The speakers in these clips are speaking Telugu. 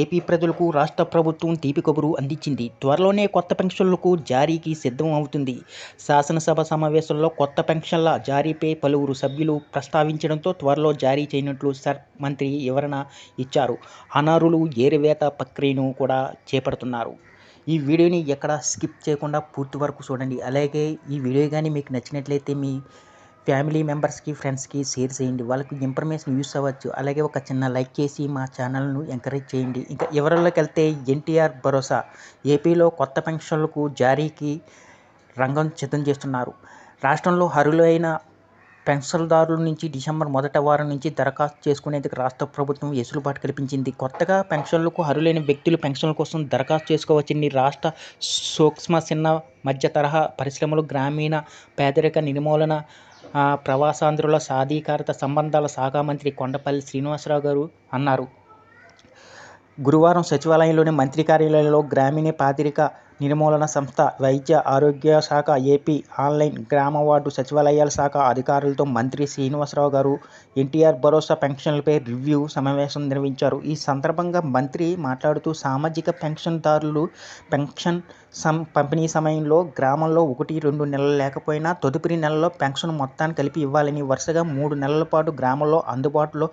ఏపీ ప్రజలకు రాష్ట్ర ప్రభుత్వం తీపి కబురు అందించింది. త్వరలోనే కొత్త పెన్షన్లకు జారీకి సిద్ధం అవుతుంది. శాసనసభ సమావేశంలో కొత్త పెన్షన్ల జారీపై పలువురు సభ్యులు ప్రస్తావించడంతో త్వరలో జారీ చేయనట్లు సర్ మంత్రి వివరణ ఇచ్చారు. అనారులు ఏరివేత ప్రక్రియను కూడా చేపడుతున్నారు. ఈ వీడియోని ఎక్కడ స్కిప్ చేయకుండా పూర్తి వరకు చూడండి. అలాగే ఈ వీడియో కానీ మీకు నచ్చినట్లయితే మీ ఫ్యామిలీ మెంబర్స్కి ఫ్రెండ్స్కి షేర్ చేయండి. వాళ్ళకి ఇన్ఫర్మేషన్ యూస్ అవ్వచ్చు. అలాగే ఒక చిన్న లైక్ చేసి మా ఛానల్ను ఎంకరేజ్ చేయండి. ఇంకా ఎవరిలోకి వెళ్తే ఎన్టీఆర్ భరోసా. ఏపీలో కొత్త పెన్షన్లకు జారీకి రంగం సిద్ధం చేస్తున్నారు. రాష్ట్రంలో అర్హులైన పెన్షన్దారుల నుంచి డిసెంబర్ మొదటి వారం నుంచి దరఖాస్తు చేసుకునేందుకు రాష్ట్ర ప్రభుత్వం వెసులుబాటు కల్పించింది. కొత్తగా పెన్షన్లకు అర్హులైన వ్యక్తులు పెన్షన్ల కోసం దరఖాస్తు చేసుకోవచ్చని రాష్ట్ర సూక్ష్మ చిన్న మధ్య తరహా పరిశ్రమలు గ్రామీణ పేదరిక నిర్మూలన ప్రవాసాంధ్రుల సాధికారత సంబంధాల శాఖ మంత్రి కొండపల్లి శ్రీనివాసరావు గారు అన్నారు. గురువారం సచివాలయంలోని మంత్రి కార్యాలయంలో గ్రామీణ పాత్రిక నిర్మూలన సంస్థ వైద్య ఆరోగ్య శాఖ ఏపీ ఆన్లైన్ గ్రామ వార్డు సచివాలయాల శాఖ అధికారులతో మంత్రి శ్రీనివాసరావు గారు ఎన్టీఆర్ భరోసా పెన్షన్లపై రివ్యూ సమావేశం నిర్వహించారు. ఈ సందర్భంగా మంత్రి మాట్లాడుతూ సామాజిక పెన్షన్దారులు పెన్షన్ సం పంపిణీ సమయంలో గ్రామంలో ఒకటి రెండు నెలలు లేకపోయినా తదుపరి నెలలో పెన్షన్ మొత్తాన్ని కలిపి ఇవ్వాలని వరుసగా మూడు నెలల పాటు గ్రామంలో అందుబాటులో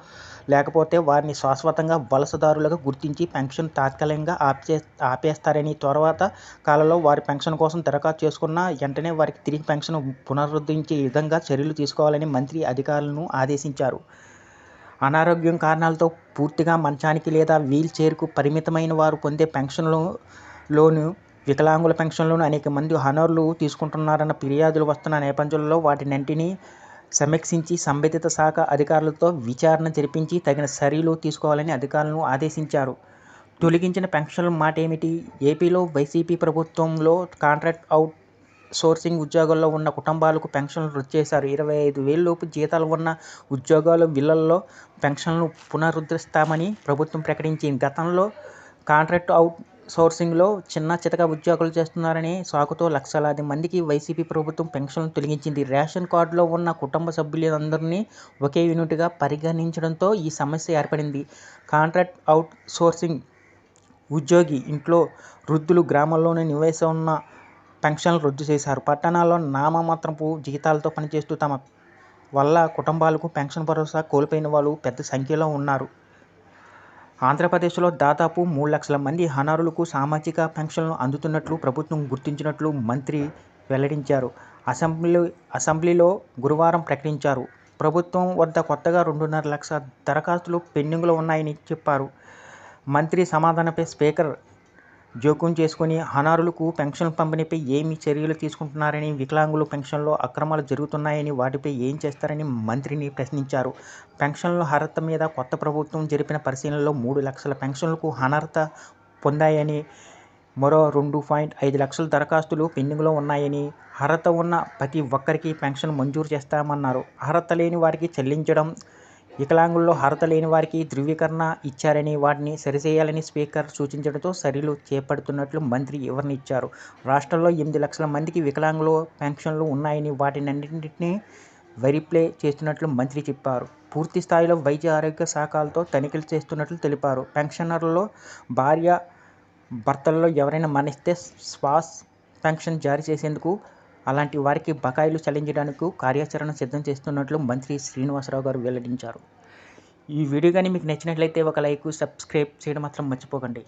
లేకపోతే వారిని శాశ్వతంగా వలసదారులుగా గుర్తించి పెన్షన్ తాత్కాలికంగా ఆపే ఆపేస్తారని తర్వాత కాలంలో వారి పెన్షన్ కోసం దరఖాస్తు చేసుకున్న వెంటనే వారికి తిరిగి పెన్షన్ పునరుద్ధరించే విధంగా చర్యలు తీసుకోవాలని మంత్రి అధికారులను ఆదేశించారు. అనారోగ్యం కారణాలతో పూర్తిగా మంచానికి లేదా వీల్ చైర్కు పరిమితమైన వారు పొందే పెన్షన్లలోను వికలాంగుల పెన్షన్లను అనేక మంది హనర్లు తీసుకుంటున్నారన్న ఫిర్యాదులు వస్తున్న నేపథ్యంలో వాటినంటినీ సమీక్షించి సంబంధిత శాఖ అధికారులతో విచారణ జరిపించి తగిన చర్యలు తీసుకోవాలని అధికారులను ఆదేశించారు. తొలగించిన పెన్షన్ల మాట ఏమిటి ఏపీలో వైసీపీ ప్రభుత్వంలో కాంట్రాక్ట్ అవుట్ సోర్సింగ్ ఉద్యోగాల్లో ఉన్న కుటుంబాలకు పెన్షన్లు రద్దు చేశారు. ఇరవై ఐదు వేలలోపు జీతాలు ఉన్న ఉద్యోగాలు బిల్లుల్లో పెన్షన్లు పునరుద్ధరిస్తామని ప్రభుత్వం ప్రకటించింది. గతంలో కాంట్రాక్ట్ అవుట్ సోర్సింగ్లో చిన్న చితక ఉద్యోగాలు చేస్తున్నారనే సాకుతో లక్షలాది మందికి వైసీపీ ప్రభుత్వం పెన్షన్లు తొలగించింది. రేషన్ కార్డులో ఉన్న కుటుంబ సభ్యులందరినీ ఒకే యూనిట్గా పరిగణించడంతో ఈ సమస్య ఏర్పడింది. కాంట్రాక్ట్ అవుట్ సోర్సింగ్ ఉద్యోగి ఇంట్లో వృద్ధులు గ్రామాల్లోనే నివేశ ఉన్న పెన్షన్లు రద్దు చేశారు. పట్టణాల్లో నామమాత్రపు జీతాలతో పనిచేస్తూ తమ వల్ల కుటుంబాలకు పెన్షన్ భరోసా కోల్పోయిన వాళ్ళు పెద్ద సంఖ్యలో ఉన్నారు. ఆంధ్రప్రదేశ్లో దాదాపు మూడు లక్షల మంది అనర్హులకు సామాజిక పెన్షన్లు అందుతున్నట్లు ప్రభుత్వం గుర్తించినట్లు మంత్రి వెల్లడించారు. అసెంబ్లీ అసెంబ్లీలో గురువారం ప్రకటించారు. ప్రభుత్వం వద్ద కొత్తగా రెండున్నర లక్షల దరఖాస్తులు పెండింగ్లో ఉన్నాయని చెప్పారు. మంత్రి సమాధానంపై స్పీకర్ జోక్యం చేసుకుని అనారులకు పెన్షన్ పంపిణీపై ఏమి చర్యలు తీసుకుంటున్నారని వికలాంగుల పెన్షన్లో అక్రమాలు జరుగుతున్నాయని వాటిపై ఏం చేస్తారని మంత్రిని ప్రశ్నించారు. పెన్షన్ల అర్హత మీద కొత్త ప్రభుత్వం జరిపిన పరిశీలనలో మూడు లక్షల పెన్షన్లకు అనర్హత పొందాయని మరో రెండు పాయింట్ ఐదు లక్షల దరఖాస్తులు పెండింగ్లో ఉన్నాయని అర్హత ఉన్న ప్రతి ఒక్కరికి పెన్షన్ మంజూరు చేస్తామన్నారు. అర్హత లేని వారికి చెల్లించడం వికలాంగుల్లో అర్హత లేని వారికి ధృవీకరణ ఇచ్చారని వాటిని సరిచేయాలని స్పీకర్ సూచించడంతో చర్యలు చేపడుతున్నట్లు మంత్రి వివరణ ఇచ్చారు. రాష్ట్రంలో ఎనిమిది లక్షల మందికి వికలాంగుల పెన్షన్లు ఉన్నాయని వాటినన్నింటినీ వెరిప్లే చేస్తున్నట్లు మంత్రి చెప్పారు. పూర్తి స్థాయిలో వైద్య ఆరోగ్య శాఖలతో తనిఖీలు చేస్తున్నట్లు తెలిపారు. పెన్షనర్లలో భార్య భర్తలలో ఎవరైనా మరణిస్తే శ్వాస్ పెన్షన్ జారీ చేసేందుకు అలాంటి వారికి బకాయిలు చెల్లించడానికి కార్యాచరణ సిద్ధం చేస్తున్నట్లు మంత్రి శ్రీనివాసరావు గారు వెల్లడించారు. ఈ వీడియో కానీ మీకు నచ్చినట్లయితే ఒక లైక్ సబ్స్క్రైబ్ చేయడం మాత్రం మర్చిపోకండి.